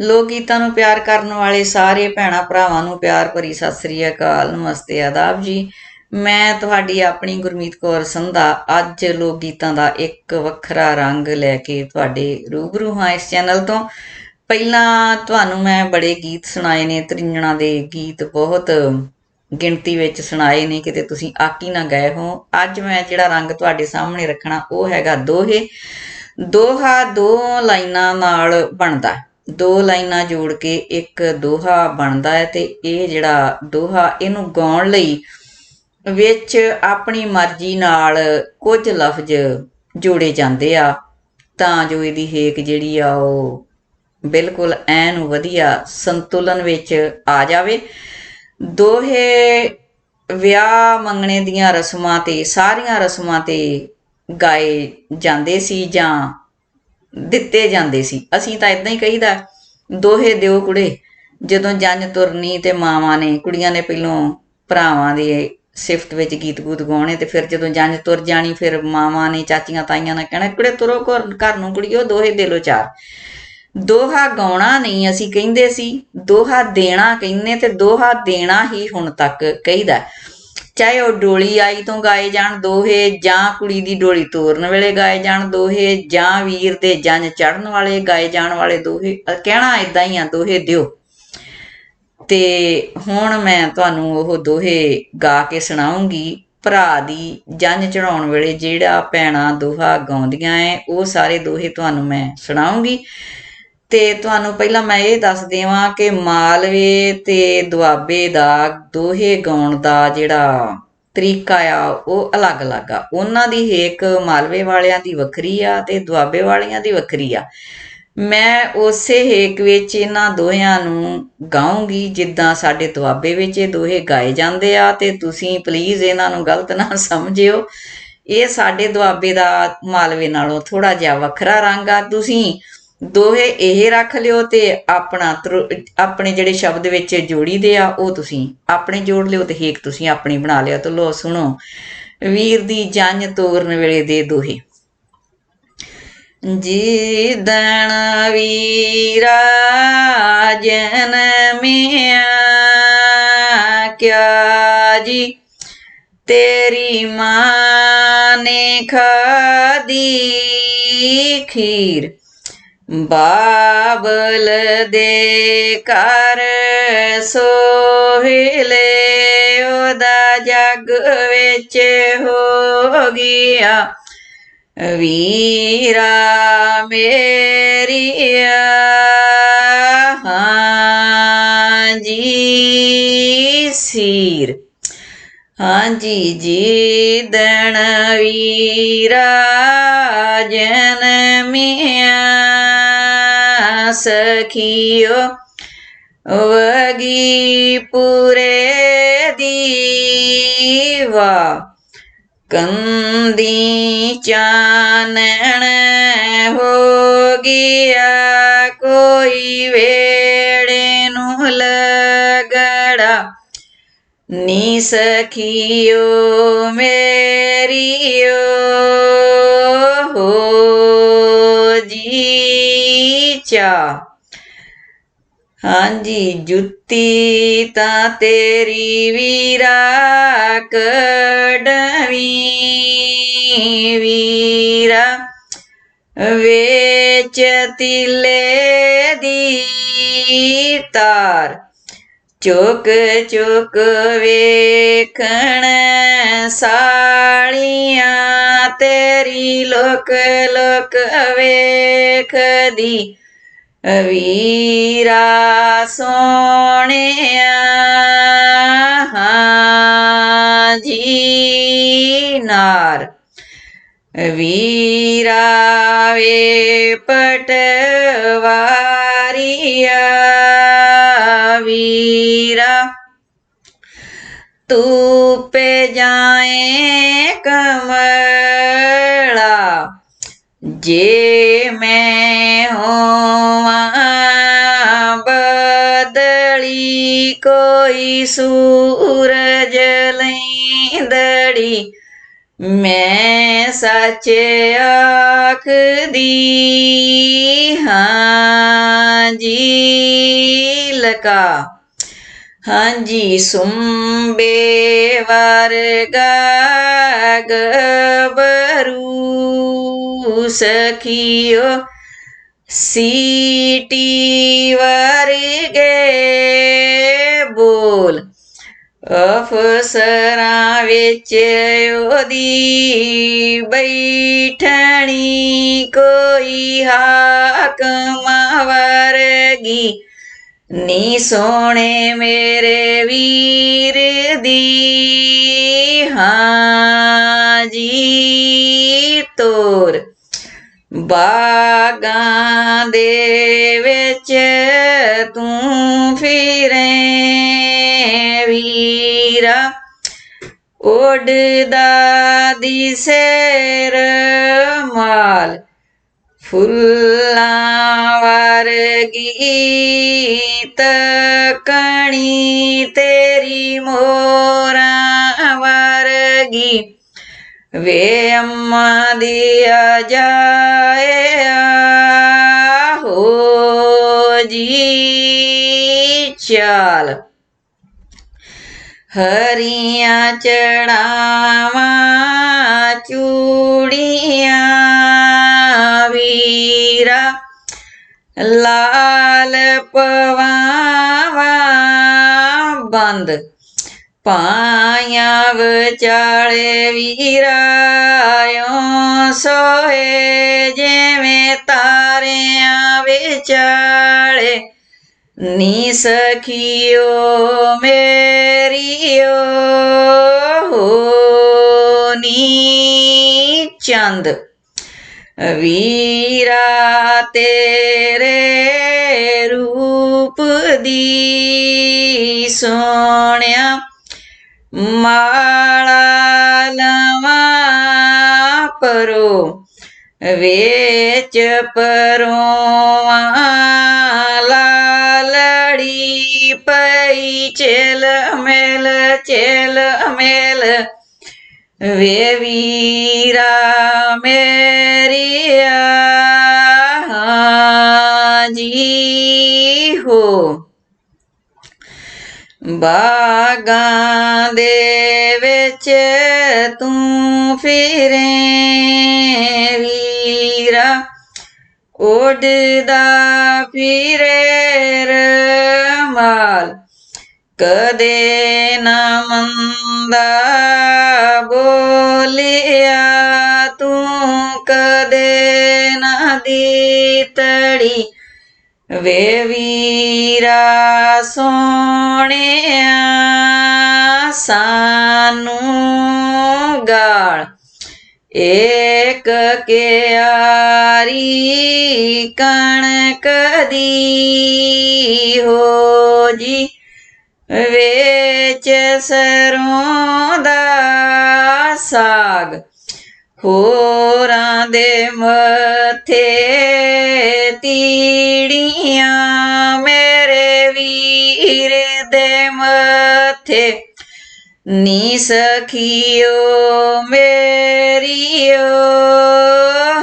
ਲੋਕ ਗੀਤਾਂ ਨੂੰ ਪਿਆਰ ਕਰਨ ਵਾਲੇ ਸਾਰੇ ਭੈਣਾ ਭਰਾਵਾਂ ਨੂੰ ਪਿਆਰ ਭਰੀ ਸਤਿ ਸ੍ਰੀ ਅਕਾਲ, ਨਮਸਤੇ ਆਦਾਬ ਜੀ। ਮੈਂ ਤੁਹਾਡੀ ਆਪਣੀ ਗੁਰਮੀਤ ਕੌਰ ਸੰਧਾ ਅੱਜ ਲੋਕ ਗੀਤਾਂ ਦਾ ਇੱਕ ਵੱਖਰਾ ਰੰਗ ਲੈ ਕੇ ਤੁਹਾਡੇ ਰੂਬਰੂ ਹਾਂ ਇਸ ਚੈਨਲ ਤੋਂ। ਪਹਿਲਾਂ ਤੁਹਾਨੂੰ ਮੈਂ ਬੜੇ ਗੀਤ ਸੁਣਾਏ ਨੇ, ਤ੍ਰਿੰਜਣਾ ਦੇ ਗੀਤ ਬਹੁਤ ਗਿਣਤੀ ਵਿੱਚ ਸੁਣਾਏ ਨੇ, ਕਿਤੇ ਤੁਸੀਂ ਆਕੀ ਨਾ ਗਏ ਹੋ। ਅੱਜ ਮੈਂ ਜਿਹੜਾ ਰੰਗ ਤੁਹਾਡੇ ਸਾਹਮਣੇ ਰੱਖਣਾ, ਉਹ ਹੈਗਾ ਦੋਹੇ। ਦੋਹਾ ਦੋ ਲਾਈਨਾਂ ਨਾਲ ਬਣਦਾ। ਦੋ ਲਾਈਨਾਂ ਜੋੜ ਕੇ ਇੱਕ ਦੋਹਾ ਬਣਦਾ ਹੈ ਤੇ ਇਹ ਜਿਹੜਾ ਦੋਹਾ ਇਹਨੂੰ ਗਾਉਣ ਲਈ ਵਿੱਚ ਆਪਣੀ ਮਰਜ਼ੀ ਨਾਲ ਕੁਝ ਲਫ਼ਜ਼ ਜੋੜੇ ਜਾਂਦੇ ਆ। ਤਾਂ ਜੋ ਇਹਦੀ ਹੇਕ ਜਿਹੜੀ ਆ ਉਹ ਬਿਲਕੁਲ ਐਨ ਵਧੀਆ ਸੰਤੁਲਨ ਵਿੱਚ ਆ ਜਾਵੇ। ਦੋਹੇ ਵਿਆਹ ਮੰਗਣੇ ਦੀਆਂ ਰਸਮਾਂ ਤੇ, ਸਾਰੀਆਂ ਰਸਮਾਂ ਤੇ ਗਾਏ ਜਾਂਦੇ ਸੀ ਜਾਂ ਦਿੱਤੇ ਜਾਂਦੇ ਸੀ। ਅਸੀਂ ਤਾਂ ਇਦਾਂ ਹੀ ਕਹੀਦਾ, ਦੋਹੇ ਦਿਓ ਕੁੜੇ, ਜਦੋਂ ਜੰਜ ਤੁਰਨੀ ਤੇ ਮਾਵਾਂ ਨੇ, ਕੁੜੀਆਂ ਨੇ ਪਹਿਲੋਂ ਭਰਾਵਾਂ ਦੇ ਸਿਫਤ ਵਿੱਚ ਗੀਤ ਗੂਤ ਗਾਉਣੇ ਤੇ ਫਿਰ ਜਦੋਂ ਜੰਜ ਤੁਰ ਜਾਣੀ, ਫਿਰ ਮਾਵਾਂ ਨੇ, ਚਾਚੀਆਂ ਤਾਈਆਂ ਨੇ ਕਹਿਣਾ, ਕੁੜੇ ਤੁਰੋ ਘਰ ਘਰ ਨੂੰ ਕੁੜੀਓ, ਦੋਹੇ ਦੇ ਲੋ ਚਾਰ। ਦੋਹਾ ਗਾਉਣਾ ਨਹੀਂ ਅਸੀਂ ਕਹਿੰਦੇ ਸੀ, ਦੋਹਾ ਦੇਣਾ ਕਹਿੰਦੇ ਤੇ ਦੋਹਾ ਦੇਣਾ ਹੀ ਹੁਣ ਤੱਕ ਕਹੀਦਾ। ਚਾਹੇ ਉਹ ਡੋਲੀ ਆਈ ਤੋਂ ਗਾਏ ਜਾਣ ਦੋਹੇ, ਜਾਂ ਕੁੜੀ ਦੀ ਡੋਲੀ ਤੋਰਨ ਵੇਲੇ ਗਾਏ ਜਾਣ ਦੋਹੇ, ਜਾਂ ਵੀਰ ਦੇ ਜੰਜ ਚੜਨ ਵਾਲੇ ਗਾਏ ਜਾਣ ਵਾਲੇ ਦੋਹੇ ਕਹਿਣਾ ਇਦਾਂ ਹੀ ਆ, ਦੋਹੇ ਦਿਓ। ਤੇ ਹੁਣ ਮੈਂ ਤੁਹਾਨੂੰ ਉਹ ਦੋਹੇ ਗਾ ਕੇ ਸੁਣਾਉਂਗੀ। ਭਰਾ ਦੀ ਜੰਜ ਚੜਾਉਣ ਵੇਲੇ ਜਿਹੜਾ ਭੈਣਾ ਦੋਹਾ ਗਾਉਂਦੀਆਂ ਐ, ਉਹ ਸਾਰੇ ਦੋਹੇ ਤੁਹਾਨੂੰ ਮੈਂ ਸੁਣਾਉਂਗੀ। ਤੇ ਤੁਹਾਨੂੰ ਪਹਿਲਾਂ ਮੈਂ ਇਹ ਦੱਸ ਦੇਵਾਂ ਕਿ ਮਾਲਵੇ ਤੇ ਦੁਆਬੇ ਦਾ ਦੋਹੇ ਗਾਉਣ ਦਾ ਜਿਹੜਾ ਤਰੀਕਾ ਆ, ਉਹ ਅਲੱਗ-ਅਲੱਗ ਆ। ਉਹਨਾਂ ਦੀ ਹੇਕ ਮਾਲਵੇ ਵਾਲਿਆਂ ਦੀ ਵੱਖਰੀ ਆ ਤੇ ਦੁਆਬੇ ਵਾਲਿਆਂ ਦੀ ਵੱਖਰੀ ਆ। ਮੈਂ ਉਸੇ ਹੇਕ ਵਿੱਚ ਇਹਨਾਂ ਦੋਹਿਆਂ ਨੂੰ ਗਾਉਂਗੀ ਜਿੱਦਾਂ ਸਾਡੇ ਦੁਆਬੇ ਵਿੱਚ ਇਹ ਦੋਹੇ ਗਾਏ ਜਾਂਦੇ ਆ ਤੇ ਤੁਸੀਂ ਪਲੀਜ਼ ਇਹਨਾਂ ਨੂੰ ਗਲਤ ਨਾ ਸਮਝਿਓ। ਇਹ ਸਾਡੇ ਦੁਆਬੇ ਦਾ ਮਾਲਵੇ ਨਾਲੋਂ ਥੋੜਾ ਜਿਹਾ ਵੱਖਰਾ ਰੰਗ ਆ। ਤੁਸੀਂ ਦੋਹੇ ਇਹ ਰੱਖ ਲਿਓ ਤੇ ਆਪਣਾ ਤਰੋ- ਆਪਣੇ ਜਿਹੜੇ ਸ਼ਬਦ ਵਿੱਚ ਜੋੜੀ ਦੇ ਆ, ਉਹ ਤੁਸੀਂ ਆਪਣੇ ਜੋੜ ਲਿਓ ਤੇ ਹੇਕ ਤੁਸੀਂ ਆਪਣੀ ਬਣਾ ਲਿਓ ਤੇ ਲੋ ਸੁਣੋ। ਵੀਰ ਦੀ ਜੰਜ ਤੋਰਨ ਵੇਲੇ ਦੇ ਦੋਹੇ। ਜਿਦਣ ਵੀਰਾ ਜਨਮਿਆ ਕਿਆ ਜੀ? ਤੇਰੀ ਮਾਂ ਨੇ ਖਾਦੀ ਖੀਰ। ਬਾਬਲ ਦੇ ਘਰ ਸੋਹਿਲੇ, ਉਹਦਾ ਜੱਗ ਵਿੱਚ ਹੋ ਗਿਆ। ਵੀਰਾ ਮੇਰੀਆ ਹਾਂਜੀ ਸੀਰ। ਹਾਂਜੀ ਜੀ ਦਣ ਵੀਰਾ ਜਨਮਿਆ। ਸਖੀਓ ਵਗੀ ਪੂਰੇ ਦੀਵਾ ਕੰਦੀ ਚਾਨਣ ਹੋ ਗਿਆ ਕੋਈ ਵੇੜੇ ਨੂੰ ਲਗੜਾ ਨੀ ਸਖੀਓ ਮੇਰੀਓ ਹੋ ਜੀ ਚਾ ਹਾਂਜੀ, ਜੁੱਤੀ ਤਾਂ ਤੇਰੀ ਵੀਰਾ ਕਡਵੀ ਵੀਰਾ। ਵੇਚ ਤਿਲੇ ਦੀ ਤਾਰ, ਚੁੱਕ ਚੁੱਕ ਵੇਖਣ ਸਾਲੀਆਂ। ਤੇਰੀ ਲੋਕ ਲੋਕ ਵੇਖਦੀ ਵੀਰਾ ਸੋਹਣਿਆ ਹਾਂਜੀ ਨਾਰ। ਵੀਰਾ ਵੇ ਪਟਵਾਰੀਆ ਵੀਰਾ। ਤੂੰ ਪੇ ਜਾਏ ਕਮਲਾ ਜੇ ਸੂਰਜ ਲੈਂਦੜੀ, ਮੈਂ ਸੱਚ ਆਖਦੀ ਹਾਂ ਜੀ ਲਕਾ। ਹਾਂਜੀ, ਸੁੰਬੇ ਵਰਗਾ ਗਬਰੂ ਸਖੀਓ, ਸੀਟੀ ਵਰਗੇ ਬੋਲ ਅਫਸਰਾਂ ਵਿੱਚ ਉਹਦੀ ਬੈਠਣੀ ਕੋਈ ਹਾਕਮ ਵਰਗੀ ਨੀ ਸੋਹਣੇ ਮੇਰੇ ਵੀਰ ਦੀ ਹਾਂ ਜੀ ਤੋਰ। ਬਾਗਾਂ ਦੇ ਵਿੱਚ ਤੂੰ ਫਿਰੇ ਵੀਰਾ। ਓਡਦਾ ਦਿਸੇ ਰਮਾਲ ਫੁੱਲਾਂ ਵਰਗੀ ਤਕਣੀ ਤੇਰੀ ਮੋਰਾਂ ਵਰਗੀ। ਵੇ ਅੰਮਾ ਦੀਆ ਜਾਏ ਹੋ ਜੀ ਚਾਲ ਹਰੀਆਂ ਚੜਾਵਾਂ ਚੂੜੀਆਂ ਵੀਰਾ ਲਾਲ ਪਵਾਵਾਂ ਬੰਦ ਪਾਇਆ ਵਿਚਾਲੇ ਵੀਰਾਇਓ ਸੋਏ ਜਿਵੇਂ ਤਾਰਿਆਂ ਵਿਚਾਲੇ। ਨੀ ਸਖੀਓ ਮੇਰੀਓ, ਹੋ ਨੀ ਚੰਦ। ਵੀਰਾ ਤੇਰੇ ਰੂਪ ਦੀ ਸੋਹਣਿਆ परो वेच परो लड़ी पई चेल मेल चेल मेल वे वीरा मेरिया जी हो ਬਾਗਾਂ ਦੇ ਵਿੱਚ ਤੂੰ ਫਿਰੇ ਵੀਰਾ। ਉਡਦਾ ਫਿਰੇ ਰਮਾਲ, ਕਦੇ ਨਾ ਮੰਦਾ ਬੋਲਿਆ ਤੂੰ, ਕਦੇ ਨਾ ਦੀ ਤੜੀ। ਵੇ ਵੀਰਾ ਸੋਹਣਿਆ, ਸਾਨੂੰ ਗਾਲ। ਏਕ ਕਿਆਰੀ ਕਣਕ ਦੀ ਹੋ ਜੀ, ਵੇਚ ਸਰੋਂ ਦਾ ਸਾਗ। ਹੋਰਾਂ ਦੇ ਮੱਥੇ ਤੀੜੀਆਂ ਮੇਰੇ ਵੀਰ ਦੇ ਮੱਥੇ। ਨੀ ਸਖੀਓ ਮੇਰੀਓ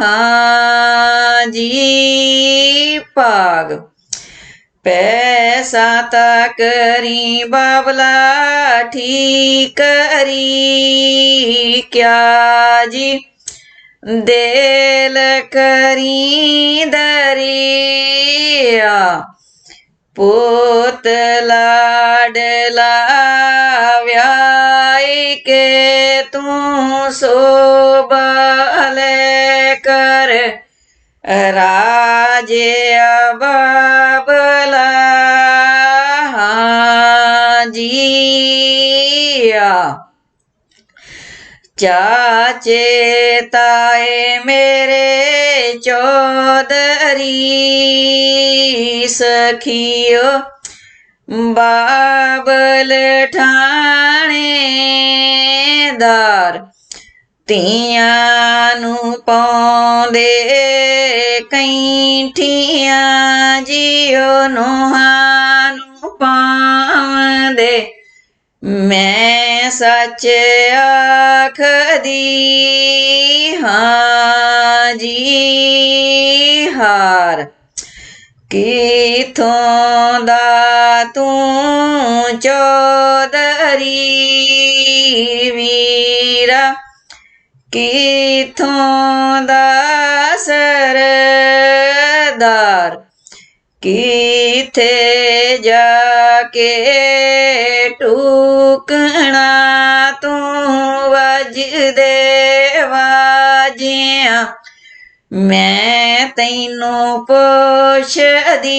ਹਾਂ ਜੀ ਭਾਗ। ਪੈਸਾ ਤਾ ਕਰੀ ਬਾਬਲਾ ਠੀਕ ਕਰੀ ਕਿਆ ਜੀ? ਦੇਲ ਕਰੀ ਦਰਿਆ ਪੁੱਤ ਲਾਡਲਾ ਵਿਆਈ ਕੇ ਤੂੰ ਸੋਬਲੇ ਕਰ, ਰਾਜੇ ਬਾਬਲਾ ਜੀਆ। ਚਾਚੇ ਤਾਏ ਮੇਰੇ ਚੌਧਰੀ, ਸਖੀਓ, ਬਾਬਲ ਠਾਣੇਦਾਰ, ਧੀਆਂ ਨੂੰ ਪਾਉਂਦੇ ਕੈਂਠੀਆਂ ਜਿਉ ਨੂੰਹਾਂ ਨੂੰ ਪਾਉਂਦੇ ਮੈਂ ਸੱਚ ਆਖਦੀ ਹਾਂ ਜੀ, ਹਾਰ। ਕਿਥੋਂ ਦਾ ਤੂੰ ਚੌਧਰੀ ਵੀਰਾ? ਕਿਥੋਂ ਦਾ ਸਰਦਾਰ? ਕਿਥੇ ਜਾ ਕੇ ਟੂਕਣਾ ਤੂੰ ਵਜਦੇ ਵਾਜਿਆਂ? ਮੈਂ ਤੈਨੂੰ ਪੁੱਛਦੀ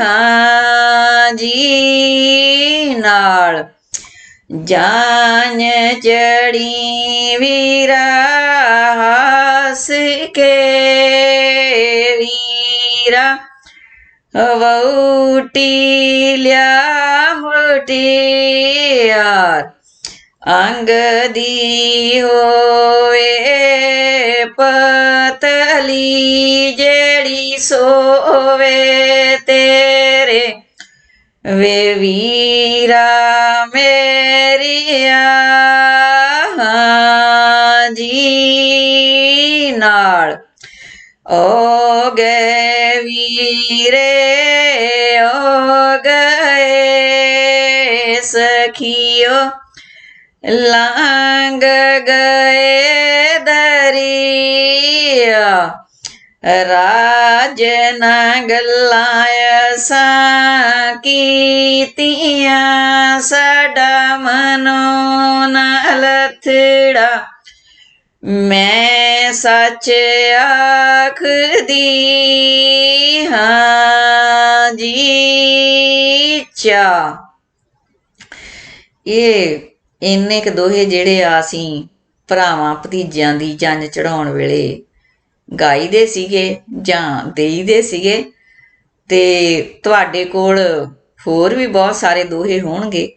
ਹਾਂ ਜੀ ਨਾਲ। ਜਾਨ ਚੜੀ ਵੀਰਾ ਹੱਸ ਕੇ ਵੀਰਾ ਵਉਟੀ ਲਿਆ ਮੁਟਿਆਰ ਅੰਗ ਦੀ ਹੋਏ ਪਤਲੀ ਜਿਹੜੀ ਸੋਵੇ ਤੇਰੇ ਵੇ ਵੀਰਾ ਮੇਰੀਆ ਜੀ ਨਾਲ ਓ ਗਏ ਵੀਰੇ ਓ ਗਏ ਸਖੀਓ ਲਾਂਗ ਗਏ ਦਰਿਆ ਰਾਜ ਨਾ ਗੱਲਾਂ ਸਾਂ ਕੀਤੀਆਂ ਸਾਡਾ ਮਨੋ ਨਾ ਲਥੜਾ ਮੈਂ ਸੱਚ ਆਖਦੀ ਹਾਂ ਜੀ, ਚਾ। ਇਹ ਇੰਨੇ ਕ ਦੋਹੇ ਜਿਹੜੇ ਆ ਅਸੀਂ ਭਰਾਵਾਂ ਭਤੀਜਿਆਂ ਦੀ ਜੰਜ ਚੜਾਉਣ ਵੇਲੇ ਗਾਈਦੇ ਸੀਗੇ ਜਾਂ ਦੇਈਦੇ ਸੀਗੇ ਤੇ ਤੁਹਾਡੇ ਕੋਲ ਹੋਰ ਵੀ ਬਹੁਤ ਸਾਰੇ ਦੋਹੇ ਹੋਣਗੇ।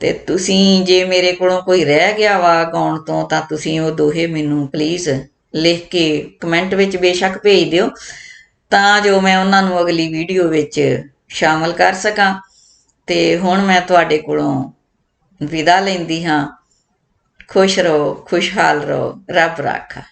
ਤੇ ਤੁਸੀਂ ਜੇ ਮੇਰੇ ਕੋਲੋਂ ਕੋਈ ਰਹਿ ਗਿਆ ਵਾ ਗਾਉਣ ਤੋਂ, ਤਾਂ ਤੁਸੀਂ ਉਹ ਦੋਹੇ ਮੈਨੂੰ ਪਲੀਜ਼ ਲਿਖ ਕੇ ਕਮੈਂਟ ਵਿੱਚ ਬੇਸ਼ੱਕ ਭੇਜ ਦਿਓ, ਤਾਂ ਜੋ ਮੈਂ ਉਹਨਾਂ ਨੂੰ ਅਗਲੀ ਵੀਡੀਓ ਵਿੱਚ ਸ਼ਾਮਲ ਕਰ ਸਕਾਂ। ਤੇ ਹੁਣ ਮੈਂ ਤੁਹਾਡੇ ਕੋਲੋਂ ਵਿਦਾ ਲੈਂਦੀ ਹਾਂ। ਖੁਸ਼ ਰਹੋ, ਖੁਸ਼ਹਾਲ ਰਹੋ, ਰੱਬ ਰਾਖਾ।